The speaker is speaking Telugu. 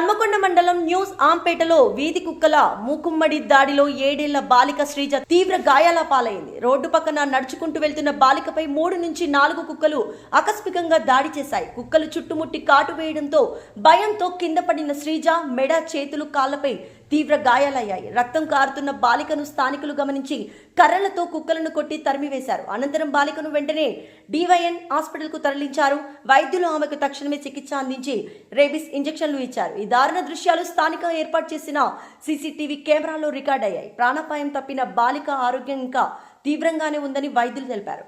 హన్మకొండ మండలం న్యూస్ ఆంపేటలో వీధి కుక్కల మూకుమ్మడి దాడిలో ఏడేళ్ళ బాలిక శ్రీజ తీవ్ర గాయాల పాలైంది. రోడ్డు పక్కన నడుచుకుంటూ వెళ్తున్న బాలికపై మూడు నుంచి నాలుగు కుక్కలు ఆకస్మికంగా దాడి చేశాయి. కుక్కలు చుట్టుముట్టి కాటు వేయడంతో భయంతో కింద పడిన శ్రీజ మెడ చేతులు కాళ్ళపై తీవ్ర గాయాలయ్యాయి. రక్తం కారుతున్న బాలికను స్థానికులు గమనించి కర్రలతో కుక్కలను కొట్టి తరిమివేశారు. అనంతరం బాలికను వెంటనే డివైఎన్ హాస్పిటల్కు తరలించారు. వైద్యులు ఆమెకు తక్షణమే చికిత్స అందించి రేబిస్ ఇంజెక్షన్లు ఇచ్చారు. ఈ దారుణ దృశ్యాలు స్థానిక ఏర్పాటు చేసిన సీసీటీవీ కెమెరాలో రికార్డ్ అయ్యాయి ప్రాణాపాయం తప్పిన బాలిక ఆరోగ్యం ఇంకా తీవ్రంగానే ఉందని వైద్యులు తెలిపారు.